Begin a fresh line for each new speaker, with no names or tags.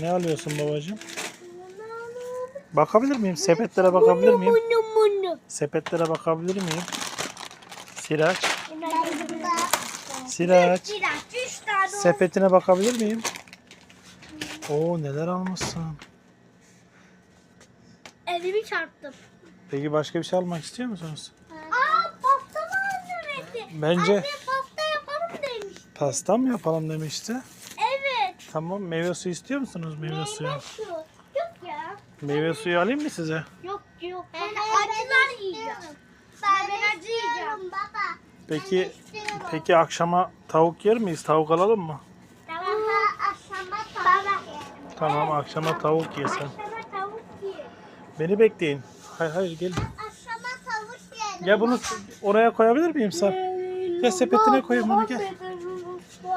Ne alıyorsun babacığım? Bakabilir miyim? Sepetlere bakabilir miyim? Sepetlere bakabilir miyim? Siraç. Siraç. Sepetine bakabilir miyim? Oo neler almışsın.
Elimi çarptım.
Peki başka bir şey almak istiyor musunuz?
Aa pasta mı hazırladı?
Bence
Anne pasta yapalım demiş.
pasta mı yapalım demişti. Tamam meyve suyu istiyor musunuz meyve suyu?
Meyve şu. Yok ya.
Meyve suyu alayım mı size?
Yok yok. Ben acılar yiyeceğim. Ben acı yiyeceğim. Baba.
Peki peki akşama tavuk yer miyiz? Tavuk alalım mı?
Tamam. Aşama Baba.
Tamam akşama tavuk yesen.
Tavuk yiyelim.
Beni bekleyin. Hayır hayır gelin.
Aşama tavuk yiyelim.
Ya bunu oraya koyabilir miyim sen? Ya sepetine koyayım onu gel.